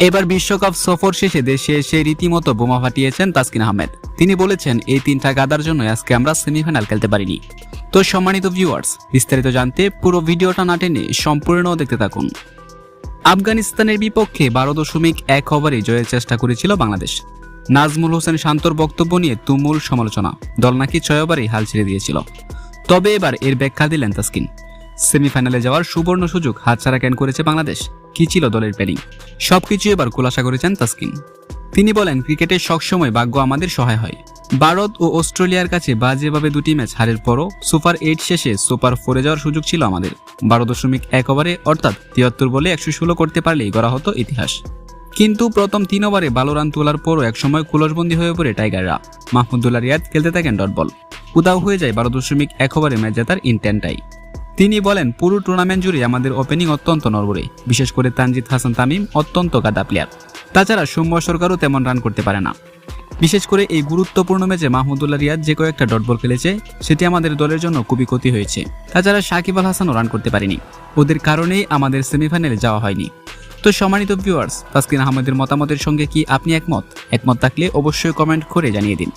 এবার বিশ্বকাপ সফর শেষে দেশে এসে রীতিমতো বোমা ফাটিয়েছেন তাসকিন আহমেদ। তিনি বলেছেন, এই তিনটা গাদার জন্য আজকে আমরা সেমিফাইনাল খেলতে পারিনি। তো সম্মানিত ভিউয়ার্স বিস্তারিত জানতে পুরো ভিডিওটা না টেনে সম্পূর্ণ দেখতে থাকুন। আফগানিস্তানের বিপক্ষে বারো দশমিক এক ওভারে জয়ের চেষ্টা করেছিল বাংলাদেশ। নাজমুল হোসেন শান্তর বক্তব্য নিয়ে তুমুল সমালোচনা। দল নাকি ছয় ওভারেই হাল ছেড়ে দিয়েছিল। তবে এবার এর ব্যাখ্যা দিলেন তাসকিন। সেমিফাইনালে যাওয়ার সুবর্ণ সুযোগ হাতছাড়া ক্যান করেছে বাংলাদেশ? কি ছিল দলের প্ল্যানিং সবকিছু এবার খোলাসা করেছেন তাসকিন। তিনি বলেন, ক্রিকেটে সবসময় ভাগ্য আমাদের সহায় হয়। ভারত ও অস্ট্রেলিয়ার কাছে বাজেভাবে দুটি ম্যাচ হারের পরও সুপার এইট শেষে সুপার ফোরে যাওয়ার সুযোগ ছিল আমাদের। বারো দশমিক এক ওভারে, অর্থাৎ তিয়াত্তর বলে একশো ষোলো করতে পারলেই গড়া হতো ইতিহাস। কিন্তু প্রথম তিন ওভারে ভালো রান তোলার পরও একসময় কুলসবন্দী হয়ে পড়ে টাইগাররা। মাহমুদুল্লাহ রিয়াদ খেলতে থাকেন ডট বল। উদাও হয়ে যায় বারো দশমিক এক ওভারে ম্যাচ জেতার ইনটেনটাই। তিনি বলেন, পুরো টুর্নামেন্ট জুড়ে আমাদের ওপেনিং অত্যন্ত নড়বড়ে, বিশেষ করে তানজিদ হাসান তামিম অত্যন্ত গাদা প্লেয়ার তাছাড়া সৌম্য সরকারও তেমন রান করতে পারে না। বিশেষ করে এই গুরুত্বপূর্ণ ম্যাচে মাহমুদুল্লাহ রিয়াদ যে কয়েকটা ডট বল খেলেছে, সেটি আমাদের দলের জন্য খুবই ক্ষতি হয়েছে। তাছাড়া সাকিব আল হাসানও রান করতে পারেনি। ওদের কারণেই আমাদের সেমিফাইনালে যাওয়া হয়নি। তো সম্মানিত ভিউয়ার্স তাসকিন আহমেদের মতামতের সঙ্গে কি আপনি একমত? একমত থাকলে অবশ্যই কমেন্ট করে জানিয়ে দিন।